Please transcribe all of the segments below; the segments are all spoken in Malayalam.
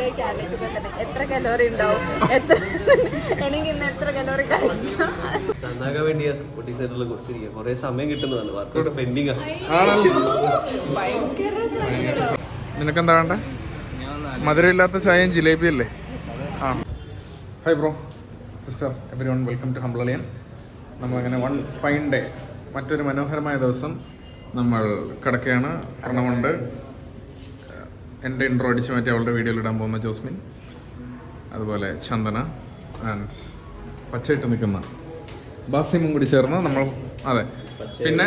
ഫുഡൊക്കെ ആലോചിക്കുമ്പോൾ തന്നെ എത്ര കലോറി ഉണ്ടാവും? എത്ര എനിക്ക് ഇന്ന് എത്ര കലോറി കഴിക്കാം നന്നാകാൻ വേണ്ടി കുട്ടി സെന്ററിൽ കൊടുത്തിരിക്കുക കുറെ സമയം കിട്ടുന്നതാണ് വർക്കൗട്ട് പെൻഡിങ്. നിനക്കെന്താ വേണ്ട? മധുരമില്ലാത്ത ചായയും ജിലേബി അല്ലേ? ആ. Hi bro sister every one welcome to ഹംബ്ലളിയൻ നമ്മളങ്ങനെ വൺ ഫൈൻ ഡേ മറ്റൊരു മനോഹരമായ ദിവസം നമ്മൾ കിടക്കുകയാണ്. പ്രണമുണ്ട് എന്റെ ഇൻട്രോ അടിച്ച് മാറ്റി അവളുടെ വീഡിയോയിൽ ഇടാൻ പോകുന്ന ജോസ്മിൻ അതുപോലെ ചന്ദന ആൻഡ് പച്ചയിട്ട് നിൽക്കുന്ന ബാസിമും കൂടി ചേർന്ന് നമ്മൾ അതെ. പിന്നെ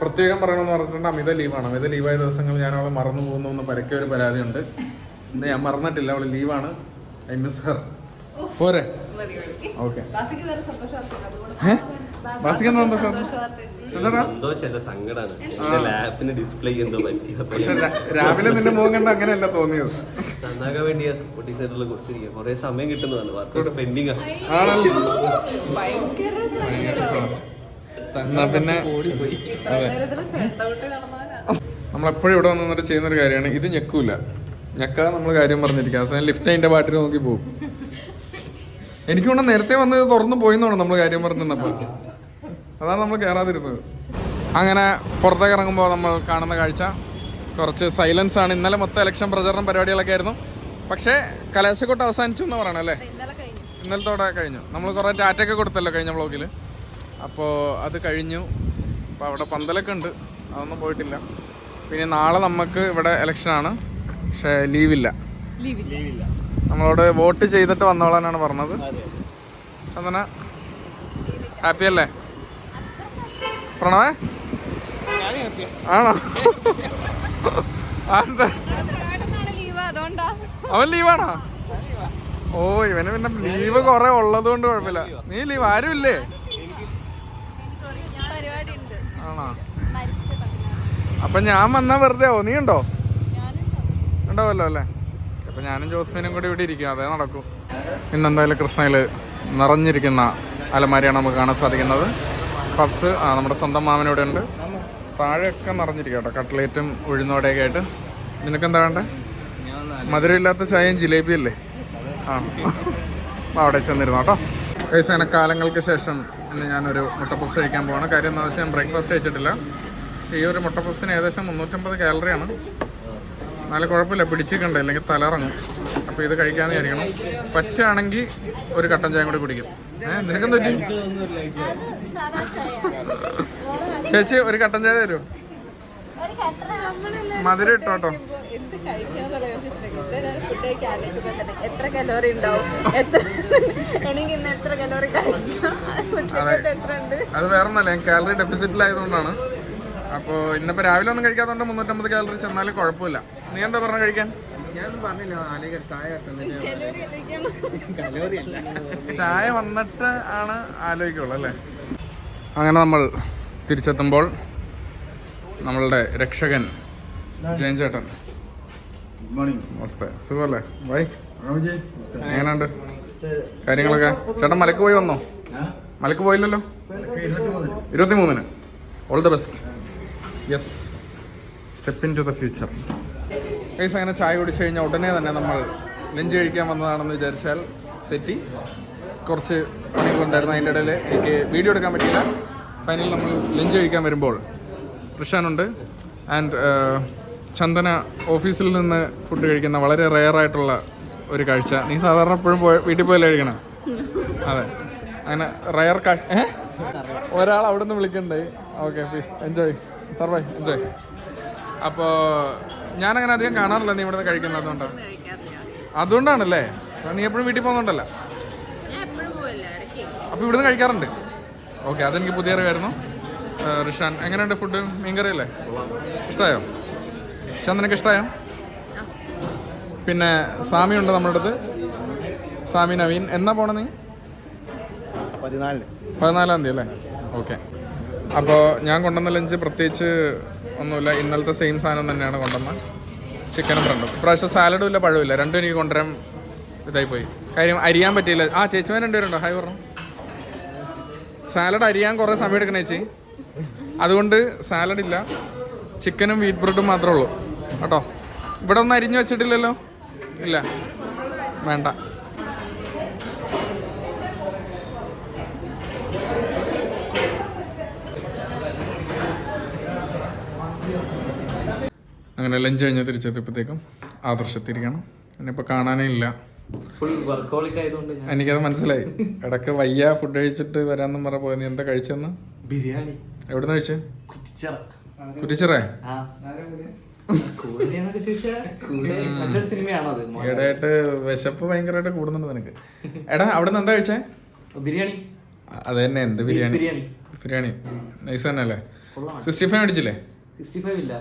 പ്രത്യേകം പറയണമെന്ന് പറഞ്ഞിട്ടുണ്ട് അമിത ലീവാണ്. അമിത ലീവായ ദിവസങ്ങൾ ഞാൻ അവളെ മറന്നു പോകുന്നു എന്ന് പരക്കെ ഒരു പരാതിയുണ്ട്. ഇന്ന് ഞാൻ മറന്നിട്ടില്ല അവൾ ലീവാണ്. ഐ മിസ് ഹർ പോരെ. ഓക്കെ ബാസിക്ക് സന്തോഷം? സന്തോഷമല്ല സങ്കടമാണ് എന്റെ ഡിസ്പ്ലേ എന്തോ പറ്റി. രാവിലെ നിന്റെ മുഖം കണ്ട അങ്ങനെയല്ല തോന്നിയത്. നന്നാക്കാൻ വേണ്ടി സപ്പോർട്ടിംഗ് സെന്ററിൽ കൊടുത്തിരിക്കുക കുറെ സമയം കിട്ടുന്നതാണ്. വർക്കൗട്ട് പെൻഡിങ് ഭയങ്കര സങ്കടം. എന്നാ പിന്നെ. നമ്മളെപ്പോഴും ഇവിടെ വന്ന് ചെയ്യുന്ന ചെയ്യുന്നൊരു കാര്യമാണ്. ഇത് ഞെക്കൂല. ഞെക്കാതെ നമ്മൾ കാര്യം പറഞ്ഞിരിക്കുക അവസാനം ലിഫ്റ്റ് അതിന്റെ പാട്ടിൽ നോക്കി പോകും എനിക്കൊണ്ട് നേരത്തെ വന്ന് തുറന്നു പോയിന്നാണ് നമ്മൾ കാര്യം പറഞ്ഞപ്പോൾ അതാണ് നമ്മൾ കയറാതിരുന്നത് അങ്ങനെ പുറത്തേക്ക് ഇറങ്ങുമ്പോൾ നമ്മൾ കാണുന്ന കാഴ്ച. കുറച്ച് സൈലൻസ് ആണ്. ഇന്നലെ മൊത്തം ഇലക്ഷൻ പ്രചരണം പരിപാടികളൊക്കെ ആയിരുന്നു. പക്ഷേ കലാശക്കൂട്ട് അവസാനിച്ചു എന്ന് പറയണം അല്ലേ? ഇന്നലെ കഴിഞ്ഞു. ഇന്നലത്തോടെ കഴിഞ്ഞു. നമ്മൾ കുറേ ടാറ്റൊക്കെ കൊടുത്തല്ലോ കഴിഞ്ഞ ബ്ലോഗിൽ അപ്പോൾ അത് കഴിഞ്ഞു. അപ്പോൾ അവിടെ പന്തലൊക്കെ ഉണ്ട്. അതൊന്നും പോയിട്ടില്ല. പിന്നെ നാളെ നമുക്ക് ഇവിടെ ഇലക്ഷനാണ് പക്ഷേ ലീവില്ല നമ്മളോട് വോട്ട് ചെയ്തിട്ട് വന്നോളാനാണ് പറഞ്ഞത്. ചന്ദന ഹാപ്പി അല്ലേ? പ്രണവേ? ആണോ? അവൻ ലീവാണോ? ഓ ഇവന് പിന്നെ ലീവ് കുറെ ഉള്ളത് കൊണ്ട് കുഴപ്പമില്ല. നീ ലീവ് ആരും ഇല്ലേ? ആണോ? അപ്പൊ ഞാൻ വന്നാ വെറുതെ ആവോ? നീ ഉണ്ടോ? ഉണ്ടാവല്ലോ അല്ലേ? അപ്പൊ ഞാനും ജോസ്മിനും കൂടി ഇവിടെ ഇരിക്കും. അതേ നടക്കൂ. ഇന്നെന്തായാലും കൃഷ്ണയിൽ നിറഞ്ഞിരിക്കുന്ന അലമാരിയാണ് നമുക്ക് കാണാൻ സാധിക്കുന്നത്. പപ്സ് ആ നമ്മുടെ സ്വന്തം മാമനിവിടെ ഉണ്ട്. താഴെയൊക്കെ നിറഞ്ഞിരിക്കും കേട്ടോ കട്ട്ലേറ്റും ഉഴുന്നോടെയൊക്കെ ആയിട്ട്. നിനക്കെന്താ വേണ്ടേ? മധുരമില്ലാത്ത ചായയും ജിലേബി അല്ലേ? ആ. അവിടെ ചെന്നിരുന്നു കേട്ടോ. ഏകദേശം കാലങ്ങൾക്ക് ശേഷം ഇന്ന് ഞാനൊരു മുട്ടപ്പപ്സ് കഴിക്കാൻ പോവാണ്. കാര്യം എന്താണെന്ന് വെച്ചാൽ ഞാൻ ബ്രേക്ക്ഫാസ്റ്റ് കഴിച്ചിട്ടില്ല. പക്ഷേ ഈ ഒരു മുട്ടപ്പപ്സിന് ഏകദേശം മുന്നൂറ്റമ്പത് കാലറിയാണ് എന്നാലും കുഴപ്പമില്ല. പിടിച്ചിട്ടുണ്ട്. അല്ലെങ്കിൽ തലറങ്ങും അപ്പോൾ ഇത് കഴിക്കാമെന്ന് വിചാരിക്കണം. പറ്റുകയാണെങ്കിൽ ഒരു കട്ടൻ ചായ കൂടി കുടിക്കും. ഏഹ് നിനക്കെന്ത് പറ്റി? ശശി ഒരു കട്ടൻ ചായ തരുമോ മധുരം ഇട്ടോട്ടോ എത്ര കലോറി ഉണ്ടാവും എനിക്ക് എത്ര അത് വേറെ ഒന്നല്ല ഞാൻ കാലറി ഡെഫിസിറ്റിലായതുകൊണ്ടാണ് അപ്പോൾ ഇന്നിപ്പോൾ രാവിലെ ഒന്നും കഴിക്കാത്തതുകൊണ്ട് മുന്നൂറ്റമ്പത് കാലറി ചെന്നാലും കുഴപ്പമില്ല. നീ എന്താ പറഞ്ഞ കഴിക്കാൻ? ചായ വന്നിട്ട് ആണ് ആലോചിക്കുള്ളൂ അല്ലേ? അങ്ങനെ നമ്മൾ തിരിച്ചെത്തുമ്പോൾ നമ്മളുടെ രക്ഷകൻ ജയൻ ചേട്ടൻ നമസ്തേ. സുഖമല്ലേ? ബൈ എങ്ങനെയുണ്ട്? കാര്യങ്ങളൊക്കെ? ചേട്ടൻ മലക്ക് പോയി വന്നോ? മലക്ക് പോയില്ലല്ലോ? ഇരുപത്തിമൂന്നിന്. All the best yes step into the future guys അങ്ങനെ ചായ കുടിച്ചു കഴിഞ്ഞാൽ ഉടനെ തന്നെ നമ്മൾ ലഞ്ച് കഴിക്കാൻ വന്നതാണെന്ന് വിചാരിച്ചാൽ തെറ്റി. കുറച്ച് പണികളുണ്ടായിരുന്നു അതിന്റെ ഇടയിൽ. എനിക്ക് വീഡിയോ എടുക്കാൻ പറ്റിയില്ല. ഫൈനൽ നമ്മൾ ലഞ്ച് കഴിക്കാൻ വരുമ്പോൾ ഋഷാനുണ്ട് ആൻഡ് ചന്ദന ഓഫീസിൽ നിന്ന് ഫുഡ് കഴിക്കുന്ന വളരെ റെയർ ആയിട്ടുള്ള ഒരു കാഴ്ച. നീ സാധാരണ എപ്പോഴും വീട്ടിൽ പോയല്ലേ കഴിക്കണം? അതെ. അങ്ങനെ റയർ കാഴ്ച. ഒരാൾ അവിടെ നിന്ന് വിളിക്കണ്ടേ? ഓക്കെ പ്ലീസ് എൻജോയ് സർവൈ എൻജോയ് അപ്പോൾ ഞാനങ്ങനെ അധികം കാണാറില്ല. നീ ഇവിടുന്ന് കഴിക്കുന്നത് അതുകൊണ്ടാണ് അതുകൊണ്ടാണല്ലേ? നീ എപ്പോഴും വീട്ടിൽ പോകുന്നുണ്ടല്ലോ. എപ്പോഴും പോവില്ല ഇടയ്ക്ക്. അപ്പോൾ ഇവിടുന്ന് കഴിക്കാറുണ്ട്. ഓക്കെ അതെനിക്ക് പുതിയ അറിവായിരുന്നു. റിഷാൻ എങ്ങനെയുണ്ട് ഫുഡ് മീൻകറി അല്ലേ ഇഷ്ടമായോ ചന്ദനക്ക് ഇഷ്ടമായോ പിന്നെ സാമി ഉണ്ട് നമ്മുടെ അടുത്ത്. സാമി നവീൻ. എന്നാ പോണ നീ? പതിനാലിന്. പതിനാലാം തീയതി അല്ലേ? ഓക്കെ. അപ്പോൾ ഞാൻ കൊണ്ടുവന്ന ലഞ്ച് പ്രത്യേകിച്ച് ഒന്നുമില്ല. ഇന്നലത്തെ സെയിം സാധനം തന്നെയാണ് കൊണ്ടുവന്ന ചിക്കനും ഫ്രണ്ടും ഇപ്രാവശ്യം സാലഡും ഇല്ല പഴവും ഇല്ല. രണ്ടും എനിക്ക് കൊണ്ടുവരാൻ ഇതായി പോയി. കാര്യം അരിയാൻ പറ്റിയില്ല. ആ ചേച്ചിമാർ രണ്ടുപേരുണ്ടോ? ഹായ് പറഞ്ഞു. സാലഡ് അരിയാൻ കുറേ സമയം എടുക്കണേ ചേച്ചി. അതുകൊണ്ട് സാലഡ് ഇല്ല. ചിക്കനും വീറ്റ് ബ്രെഡും മാത്രമേ ഉള്ളൂ. കേട്ടോ? ഇവിടെ ഒന്നും അരിഞ്ഞു വെച്ചിട്ടില്ലല്ലോ? ഇല്ല. വേണ്ട. അങ്ങനെ ലഞ്ച് കഴിഞ്ഞ് തിരിച്ചെത്തിയപ്പോഴത്തേക്കും ആദർശത്തിരിക്കണം ഇനിയിപ്പോൾ കാണാനേ ഇല്ല. എനിക്കത് മനസ്സിലായി. ഇടയ്ക്ക് വയ്യ ഫുഡ് കഴിച്ചിട്ട് വരാമെന്നും പറഞ്ഞ പോയത്. എന്താ കഴിച്ചെന്ന്? ബിരിയാണി. എവിടുന്ന് കഴിച്ചേ? കുറ്റിച്ചറ. ഈടായിട്ട് വിശപ്പ് ഭയങ്കരമായിട്ട് കൂടുന്നുണ്ട് നിനക്ക്. എടാ അവിടെ നിന്ന് എന്താ കഴിച്ചേ? ബിരിയാണി. അത് തന്നെ എന്ത് ബിരിയാണി? ബിരിയാണി. നൈസ് തന്നെ അല്ലേ സിക്സ്റ്റി ഫൈവ് അടിച്ചില്ലേ സിക്സ്റ്റി ഫൈവ് ഇല്ല.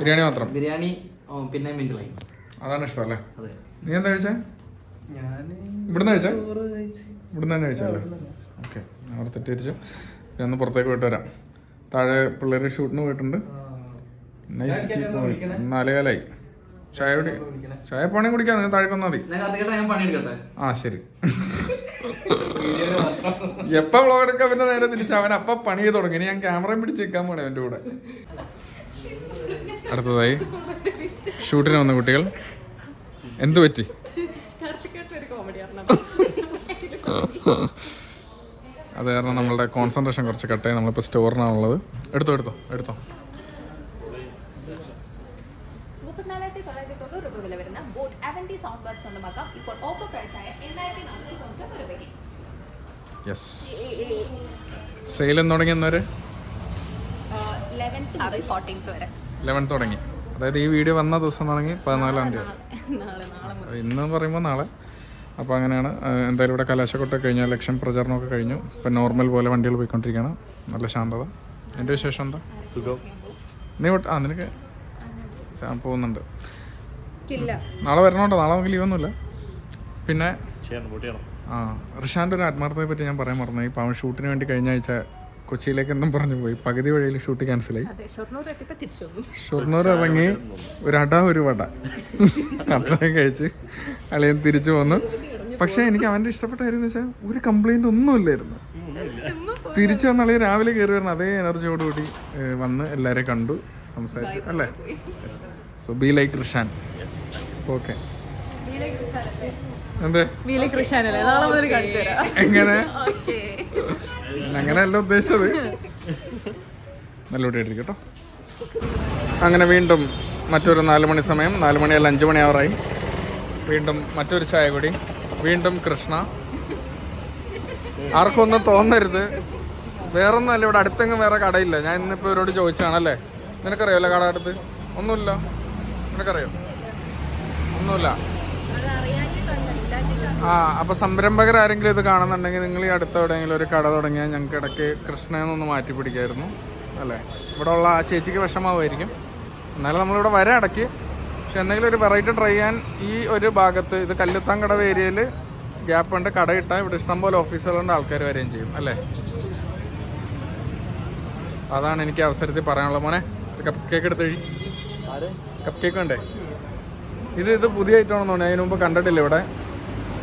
ബിരിയാണി മാത്രം? ബിരിയാണി പിന്നെ മിന്തിലായി അതാണ് ഇഷ്ടം അല്ലേ അതെ. നീ എന്താ കഴിച്ചേ? ഞാൻ ഇവിടുന്ന് കഴിച്ചേ? ഇവിടുന്ന് തന്നെ കഴിച്ചല്ലേ ഓക്കെ. ഞാൻ അവിടെ തെറ്റിരിച്ചു ഞാൻ ഒന്ന് പുറത്തേക്ക് പോയിട്ട് വരാം. താഴെ പിള്ളേർ ഷൂട്ടിന് പോയിട്ടുണ്ട്. നൈസ് നാലേ കാലായി ചായ കുടി ചായ പണി കുടിക്കാൻ നിങ്ങൾ താഴെ വന്നാൽ മതി. ആ ശരി. എപ്പ വ്ളോഗ് എടുക്കാൻ പിന്നെ നേരെ തിരിച്ച്? അവൻ അപ്പൊ പണി ചെയ്ത് തുടങ്ങി. ഇനി ഞാൻ ക്യാമറയും പിടിച്ച് നിൽക്കാൻ പോണേ അവന്റെ കൂടെ. അടുത്തതായി. ഷൂട്ടിന് വന്ന കുട്ടികൾ. എന്തു പറ്റി? അത് കാരണം നമ്മളുടെ കോൺസെൻട്രേഷൻ കുറച്ച് കട്ടായി നമ്മളിപ്പോൾ സ്റ്റോറിനാണുള്ളത് എടുത്തോ എടുത്തോ എടുത്തോ. മുപ്പത്തിനാലായിരത്തി തൊള്ളായിരത്തി തൊണ്ണൂറ് രൂപ വില വരുന്ന ബോട്ട് അവന്റി സൗണ്ട് ബാഗ് സ്വന്തമാക്കാം ഇപ്പോൾ ഓഫർ പ്രൈസായ എണ്ണായിരത്തി നാനൂറ്റി തൊണ്ണൂറ്റൊമ്പത് രൂപയ്ക്ക്. യെസ് സെയിൽ എന്ന് തുടങ്ങിയെന്നൊരു ലെവൻത്ത് മുതൽ ഫോർട്ടീൻത്ത് വരെ. ലെവൻ തുടങ്ങി. അതായത് ഈ വീഡിയോ വന്ന ദിവസം തുടങ്ങി പതിനാലാം തീയതി. നാളെ നാളെ മുതൽ ഇന്ന് പറയുമ്പോൾ നാളെ. അപ്പോൾ അങ്ങനെയാണ് എന്തായാലും ഇവിടെ കലാശക്കൊട്ട് കഴിഞ്ഞ. ഇലക്ഷൻ പ്രചാരണമൊക്കെ കഴിഞ്ഞു. ഇപ്പം നോർമൽ പോലെ വണ്ടികൾ പോയിക്കൊണ്ടിരിക്കുകയാണ്. നല്ല ശാന്തത. എന്റെ വിശേഷം എന്താ? സുഖം. നീ വിട്ട് ആ നിനക്ക്? പോകുന്നുണ്ട്. ഇല്ല. നാളെ വരണോട്ടോ നാളെ നമുക്ക് ലീവൊന്നുമില്ല പിന്നെ? ആ ഋഷാന്റെ ഒരു ആത്മാർത്ഥതയെ പറ്റി ഞാൻ പറയാൻ മറന്നു ഇപ്പം അവൻ ഷൂട്ടിന് വേണ്ടി കഴിഞ്ഞ ആഴ്ച കൊച്ചിയിലേക്ക് എന്നും പറഞ്ഞു പോയി. പകുതി വഴിയിൽ ഷൂട്ട് ക്യാൻസലായി. ഷൊർണൂർ ഇറങ്ങി ഒരു അട ഒരു വട. അത്രയും കഴിച്ച് അളിയൻ തിരിച്ചു പോന്നു പക്ഷെ എനിക്ക് അവന്റെ ഇഷ്ടപ്പെട്ട കാര്യം എന്ന് വെച്ചാൽ ഒരു കംപ്ലൈന്റ് ഒന്നുമില്ലായിരുന്നു. തിരിച്ചു വന്ന അളിയൻ രാവിലെ കയറി വരുന്ന അതേ എനർജിയോടുകൂടി വന്ന് എല്ലാവരെയും കണ്ടു സംസാരിച്ചു. അല്ലേ? So be like Krishan okay എങ്ങനെ? അങ്ങനെയല്ല ഉദ്ദേശിച്ചത്. നല്ലോട്ട് കേട്ടോ അങ്ങനെ വീണ്ടും മറ്റൊരു നാല് മണി സമയം മണിയല്ല അഞ്ച് മണി ആവറായി വീണ്ടും മറ്റൊരു ചായ കൂടി വീണ്ടും കൃഷ്ണ. ആർക്കും ഒന്നും തോന്നരുത് വേറൊന്നുമല്ല ഇവിടെ അടുത്തെങ്കിലും വേറെ കടയില്ല. ഞാൻ ഇന്നിപ്പോൾ ഇവരോട് ചോദിച്ചാണല്ലേ നിനക്കറിയാമല്ലോ കട അടുത്ത്? ഒന്നുമില്ല. നിനക്കറിയോ? ഒന്നുമില്ല. ആ അപ്പൊ സംരംഭകർ ആരെങ്കിലും ഇത് കാണുന്നുണ്ടെങ്കിൽ നിങ്ങൾ ഈ അടുത്ത എവിടെയെങ്കിലും ഒരു കട തുടങ്ങിയാൽ ഞങ്ങൾക്ക് ഇടയ്ക്ക് കൃഷ്ണയെന്നൊന്ന് മാറ്റി പിടിക്കായിരുന്നു അല്ലേ? ഇവിടെ ഉള്ള ആ ചേച്ചിക്ക് വിഷമാവുമായിരിക്കും എന്നാലും നമ്മളിവിടെ വരാം ഇടയ്ക്ക് പക്ഷെ എന്തെങ്കിലും ഒരു വെറൈറ്റി ട്രൈ ചെയ്യാൻ ഈ ഒരു ഭാഗത്ത് ഇത് കല്ലുത്താൻ കടവ് ഏരിയയിൽ ഗ്യാപ്പ് ഉണ്ട്. കട ഇട്ടാൽ ഇവിടെ ഇഷ്ടംപോലെ ഓഫീസുകളുണ്ട് ആൾക്കാർ വരികയും ചെയ്യും അല്ലേ? അതാണ് എനിക്ക് അവസരത്തിൽ പറയാനുള്ളത്. മോനെ കപ്പ് കേക്ക് എടുത്ത് കപ്പ് കേക്ക് ഉണ്ടേ ഇത് ഇത് പുതിയ ഐറ്റമാണെന്ന് തോന്നുന്നു അതിന് മുമ്പ് കണ്ടിട്ടില്ല ഇവിടെ.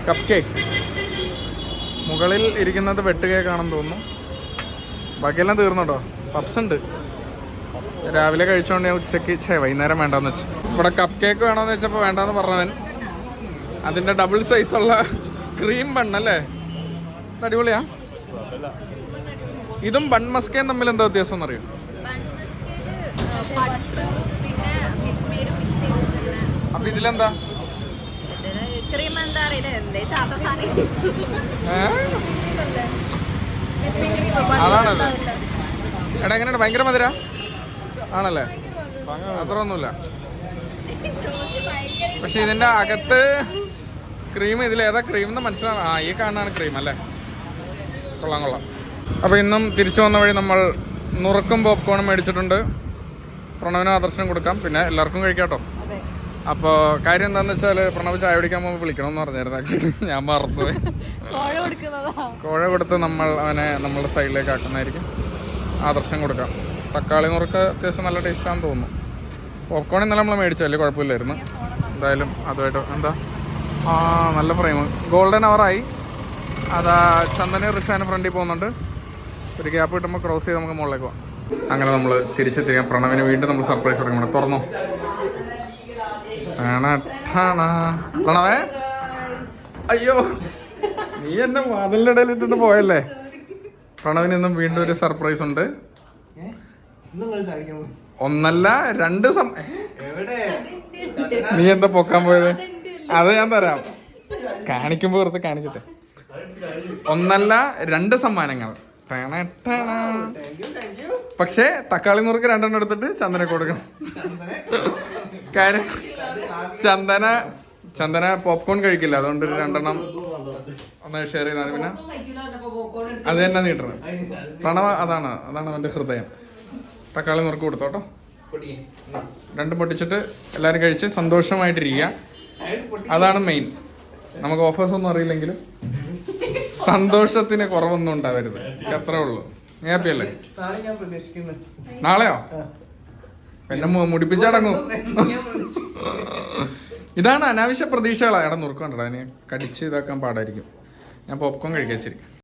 കപ്പ് കേക്ക് മുകളിൽ ഇരിക്കുന്നത് വെട്ട് കേക്കാണെന്ന് തോന്നുന്നു. ബാക്കിയെല്ലാം തീർന്നുണ്ടോ പപ്സ് ഉണ്ട്. രാവിലെ കഴിച്ചോണ്ട് ഞാൻ ഉച്ചയ്ക്ക് ചേ വൈകുന്നേരം വേണ്ടെന്ന് വെച്ചു. ഇവിടെ കപ്പ് കേക്ക് വേണമെന്ന് വെച്ചപ്പോൾ വേണ്ടെന്ന് പറഞ്ഞവൻ. അതിന്റെ ഡബിൾ സൈസുള്ള ക്രീം ബണ്ണല്ലേ അടിപൊളിയാ. ഇതും ബൺ മസ്കയും തമ്മിൽ എന്താ വ്യത്യാസം എന്നറിയോ? അപ്പൊ ഇതിലെന്താ? ക്രീം എന്താ അറിയില്ല. എന്തേ ചാത്ത സാധനം? ഏ? അതാണത് എടാ എങ്ങനെയാണ് ഭയങ്കര മധുര? ആണല്ലേ? അത്ര ഒന്നുമില്ല. പക്ഷെ ഇതിന്റെ അകത്ത് ക്രീം ഇതിൽ ഏതാ ക്രീം എന്ന് മനസ്സിലാണ് ആ ഈ കാണാണ് ക്രീം അല്ലേ? കൊള്ളാം കൊള്ളാം. അപ്പോൾ ഇന്നും തിരിച്ചു വന്ന വഴി നമ്മൾ നുറുക്കും പോപ്കോണും മേടിച്ചിട്ടുണ്ട്. പ്രണവിനും ആദർശനം കൊടുക്കാം. പിന്നെ എല്ലാവർക്കും കഴിക്കാട്ടോ അപ്പോൾ കാര്യം എന്താണെന്ന് വെച്ചാൽ പ്രണവ് ചായ കുടിക്കാൻ പോകുമ്പോൾ വിളിക്കണമെന്ന് പറഞ്ഞായിരുന്നു. ആക്ച്വലി ഞാൻ മറന്നുപോയി. കോഴ കൊടുത്ത് നമ്മൾ അവനെ നമ്മളുടെ സൈഡിലേക്ക് ആക്കുന്നതായിരിക്കും. ആദർശം കൊടുക്കാം. തക്കാളി നുറുക്ക് അത്യാവശ്യം നല്ല ടേസ്റ്റാണെന്ന് തോന്നുന്നു. പോപ്കോൺ ഇന്നലെ നമ്മൾ മേടിച്ചല്ലേ കുഴപ്പമില്ലായിരുന്നു. എന്തായാലും അതുമായിട്ട് എന്താ? ആ നല്ല ഫ്രെയിം ഗോൾഡൻ അവറായി അതാ ചന്ദന ഋഷാന് ഫ്രണ്ടിൽ പോകുന്നുണ്ട്. ഒരു ഗ്യാപ്പ് കിട്ടുമ്പോൾ ക്രോസ് ചെയ്ത് നമുക്ക് മുകളിലേക്ക് പോകാം അങ്ങനെ നമ്മൾ തിരിച്ചെത്തിക്കാം പ്രണവിന് വീണ്ടും നമ്മൾ സർപ്രൈസ് തുടങ്ങി തുറന്നോ. പ്രണവേ അയ്യോ. നീ എന്നെ വാതിലിന്റെ ഇടയിൽ ഇട്ടിട്ട് പോയല്ലേ? പ്രണവിന് ഇന്നും വീണ്ടും ഒരു സർപ്രൈസ് ഉണ്ട്. ഒന്നല്ല രണ്ട് നീ എന്താ പൊക്കാൻ പോയത്? അത് ഞാൻ തരാം. കാണിക്കുമ്പോ വെറുതെ കാണിക്കട്ടെ. ഒന്നല്ല രണ്ട് സമ്മാനങ്ങൾ. പക്ഷേ തക്കാളി നുറുക്ക് രണ്ടെണ്ണം എടുത്തിട്ട് ചന്ദന കൊടുക്കണം. കാര്യം ചന്ദന ചന്ദന പോപ്കോൺ കഴിക്കില്ല. അതുകൊണ്ട് ഒരു രണ്ടെണ്ണം ഒന്ന് ഷെയർ ചെയ്താൽ പിന്നെ. അത് തന്നെ നീട്ടണം. പ്രണവ അതാണ് അതാണ് അവന്റെ ഹൃദയം. തക്കാളി നുറുക്ക് കൊടുത്തോട്ടോ രണ്ടും പൊട്ടിച്ചിട്ട് എല്ലാവരും കഴിച്ച് സന്തോഷമായിട്ടിരിക്കുക അതാണ് മെയിൻ നമുക്ക് ഓഫേഴ്സ് ഒന്നും അറിയില്ലെങ്കിലും സന്തോഷത്തിന് കുറവൊന്നും ഉണ്ടാവരുത്. എത്ര അത്രേ ഉള്ളൂ. ഹാപ്പി അല്ലേ? നാളെയോ? എന്നെ മുടിപ്പിച്ചടങ്ങും. ഇതാണ് അനാവശ്യ പ്രതീക്ഷകളാണ് എടാ നുറുക്കണ്ടടാ അതിനെ കടിച്ച് ഇതാക്കാൻ പാടായിരിക്കും. ഞാൻ പോപ്കോൺ കഴിക്കാൻ ശരി